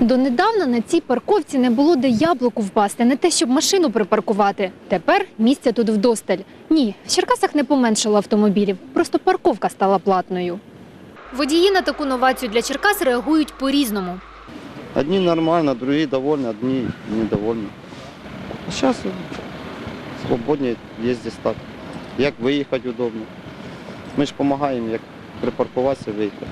Донедавна на цій парковці не було де яблуку впасти, не те, щоб машину припаркувати. Тепер місця тут вдосталь. Ні, в Черкасах не поменшало автомобілів, просто парковка стала платною. Водії на таку новацію для Черкас реагують по-різному. Одни нормально, другие довольны, одни недовольны. Сейчас свободнее ездить так. Як виїхати удобно. Ми ж допомагаємо, як припаркуватися, виїхати.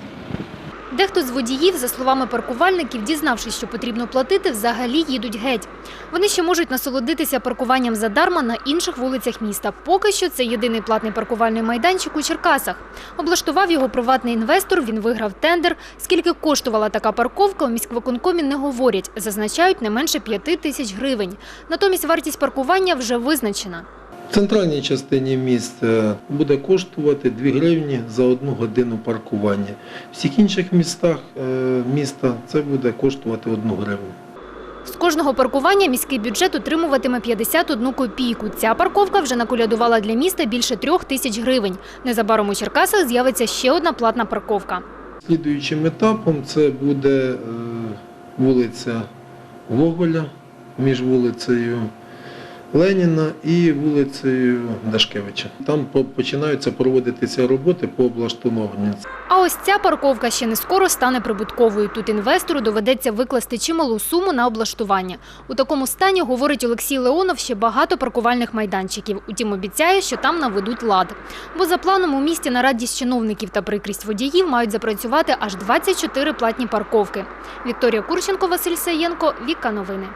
Дехто з водіїв, за словами паркувальників, дізнавшись, що потрібно платити, взагалі їдуть геть. Вони ще можуть насолодитися паркуванням задарма на інших вулицях міста. Поки що це єдиний платний паркувальний майданчик у Черкасах. Облаштував його приватний інвестор, він виграв тендер. Скільки коштувала така парковка, у міськвиконкомі не говорять. Зазначають не менше п'яти тисяч гривень. Натомість вартість паркування вже визначена. В центральній частині міста буде коштувати 2 гривні за одну годину паркування. В всіх інших містах е, міста це буде коштувати 1 гривню. З кожного паркування міський бюджет отримуватиме 51 копійку. Ця парковка вже наколядувала для міста більше трьох тисяч гривень. Незабаром у Черкасах з'явиться ще одна платна парковка. Слідуючим етапом це буде е, вулиця Гоголя між вулицею Леніна і вулицею Дашкевича. Там по- починаються проводитися роботи по облаштуванню. А ось ця парковка ще не скоро стане прибутковою. Тут інвестору доведеться викласти чималу суму на облаштування. У такому стані, говорить Олексій Леонов, ще багато паркувальних майданчиків. Утім, обіцяє, що там наведуть лад. Бо за планом у місті на радість чиновників та прикрість водіїв мають запрацювати аж 24 платні парковки. Вікторія Курченко, Василь Саєнко, Віка Новини.